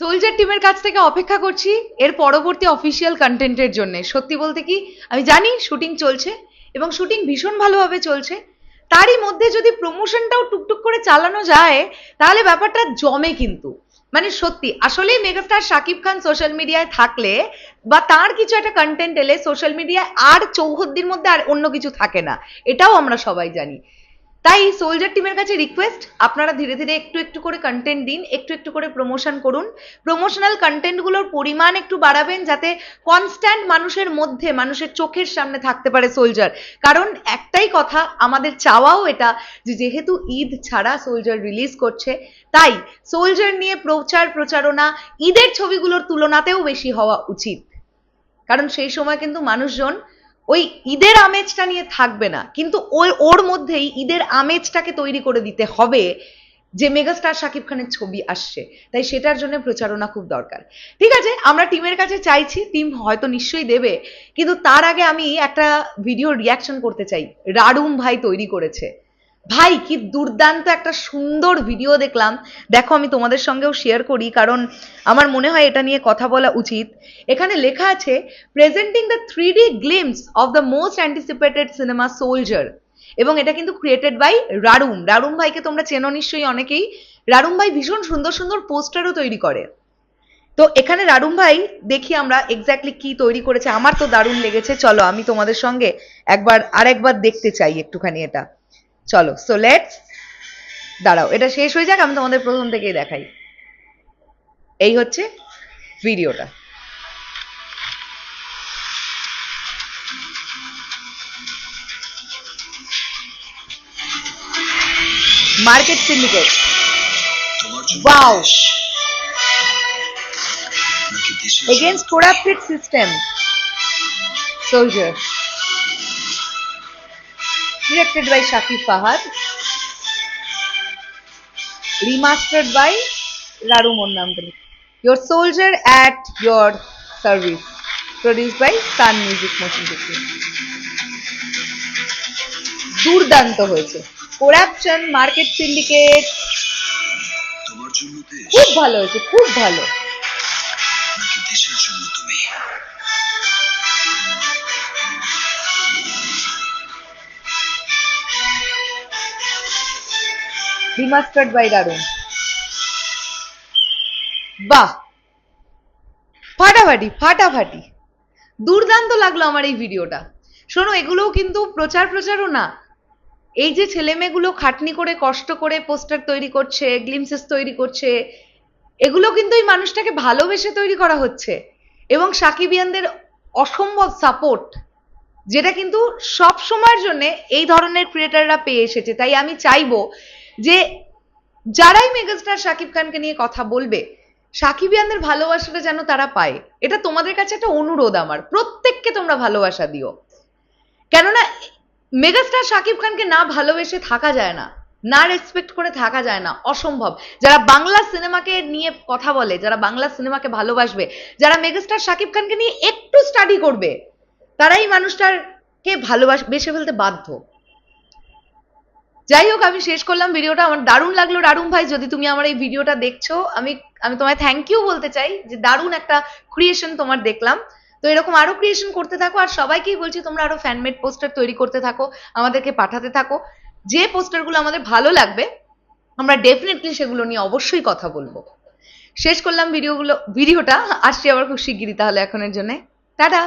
Soldier টিমের কাছ থেকে অপেক্ষা করছি। এর পরবর্তী অফিসিয়াল কন্টেন্টের জন্য। সত্যি বলতে কি, আমি জানি শুটিং চলছে এবং শুটিং ভীষণ ভালোভাবে চলছে। তারই মধ্যে যদি প্রমোশনটাও টুকটুক করে চালানো যায়, তাহলে ব্যাপারটা জমে কিন্তু। মানে সত্যি আসলেই মেগাস্টার শাকিব খান সোশ্যাল মিডিয়ায় থাকলে বা তার কিছু একটা কন্টেন্ট এলে সোশ্যাল মিডিয়ায় আর চৌহদ্দির মধ্যে আর অন্য কিছু থাকে না। এটাও আমরা সবাই জানি। তাই সোলজার টিমের কাছে রিকোয়েস্ট আপনারা ধীরে ধীরে একটু একটু করে কন্টেন্ট দিন, একটু একটু করে প্রমোশন করুন। প্রমোশনাল কন্টেন্টগুলোর পরিমাণ একটু বাড়াবেন যাতে কনস্ট্যান্ট মানুষের মধ্যে, মানুষের চোখের সামনে থাকতে পারে সোলজার কারণ একটাই কথা, আমাদের চাওয়াও এটা যে যেহেতু ঈদ ছাড়া সোলজার রিলিজ করছে, তাই সোলজার নিয়ে প্রচার প্রচারণা ঈদের ছবিগুলোর তুলনাতেও বেশি হওয়া উচিত। কারণ সেই সময় কিন্তু মানুষজন ওই ঈদের আমেজটা নিয়ে থাকবে না। কিন্তু ওই, ওর মধ্যেই ঈদের আমেজটাকে তৈরি করে দিতে হবে যে মেগাস্টার শাকিব খানের ছবি আসছে। তাই সেটার জন্য প্রচারণা খুব দরকার। ঠিক আছে, আমরা টিমের কাছে চাইছি, টিম হয়তো নিশ্চয়ই দেবে, কিন্তু তার আগে আমি একটা ভিডিও রিয়াকশন করতে চাই। রাডুম ভাই তৈরি করেছে। ভাই, কি দুর্দান্ত একটা সুন্দর ভিডিও দেখলাম। দেখো, আমি তোমাদের সঙ্গেও শেয়ার করি, কারণ আমার মনে হয় এটা নিয়ে কথা বলা উচিত। এখানে লেখা আছে presenting the three D glimpse of the most anticipated cinema soldier এবং এটা কিন্তু ক্রিয়েটেড বাই রারুম রারুম ভাইকে তোমরা চেনো নিশ্চয়ই অনেকেই। রারুম ভাই ভীষণ সুন্দর সুন্দর পোস্টারও তৈরি করে। তো এখানে রারুম ভাই, দেখি আমরা এক্স্যাক্টলি কি তৈরি করেছে। আমার তো দারুণ লেগেছে। চলো, আমি তোমাদের সঙ্গে একবার, আরেকবার দেখতে চাই একটুখানি এটা। চলো সো লেটস দাঁড়াও এটা শেষ হয়ে যাক আমি তোমাদের প্রথম থেকেই দেখাই। এই হচ্ছে ভিডিওটা। Market syndicate. তোমার জন্য Wow. দেশ নাকি directed by Shakib Fahad remastered by Raru Monnamdali your soldier at your service produced by Sun Music Motion Picture দুর্দান্ত হয়েছে করাপশন মার্কেট সিন্ডিকেট খুব ভালো হয়েছে খুব ভালো দেশের জন্য তুমি রিমাস্টার্ড বাই দারুণ বাহ। ফাটাফাটি ফাটাফাটি। দুর্দান্ত লাগল আমার এই ভিডিওটা। শোনো, এগুলোও কিন্তু প্রচার প্রচারও না। এই যে ছেলে মেয়েগুলো খাটনি করে, কষ্ট করে পোস্টার তৈরি করছে গ্লিমসেস তৈরি করছে, এগুলো কিন্তু এই মানুষটাকে ভালোবেসে তৈরি করা হচ্ছে। এবং সাকিবিয়ানদের অসম্ভব সাপোর্ট যেটা কিন্তু সব সময়ের জন্য এই ধরনের ক্রিয়েটাররা পেয়ে এসেছে। তাই আমি চাইব যে যারাই মেগাস্টার শাকিব খানকে নিয়ে কথা বলবে, সাকিবিয়ানদের ভালোবাসাটা যেন তারা পায়, এটা তোমাদের কাছে একটা অনুরোধ আমার। প্রত্যেককে তোমরা ভালোবাসা দিও। কেননা, মেগাস্টার শাকিব খানকে না ভালোবেসে থাকা যায় না না রেসপেক্ট করে থাকা যায় না, অসম্ভব। যারা বাংলা সিনেমাকে নিয়ে কথা বলে, যারা বাংলা সিনেমাকে ভালোবাসবে, যারা মেগাস্টার শাকিব খানকে নিয়ে একটু স্টাডি করবে, তারাই মানুষটাকে ভালোবাস বেসে ফেলতে বাধ্য। যাই হোক, আমি শেষ করলাম ভিডিওটা। আমার দারুণ লাগল। দারুণ ভাই, যদি তুমি আমার এই ভিডিওটা দেখছ, আমি আমি তোমায় থ্যাংক ইউ বলতে চাই যে দারুণ একটা ক্রিয়েশন তোমার দেখলাম। তো এরকম আরও ক্রিয়েশন করতে থাকো, আর সবাইকেই বলছি তোমরা আরও ফ্যানমেড পোস্টার তৈরি করতে থাকো, আমাদেরকে পাঠাতে থাকো। যে পোস্টারগুলো আমাদের ভালো লাগবে, আমরা ডেফিনেটলি সেগুলো নিয়ে অবশ্যই কথা বলব। শেষ করলাম ভিডিওগুলো, ভিডিওটা। আসছি আবার খুব শিগগিরই তাহলে এখনের জন্য। টাটা!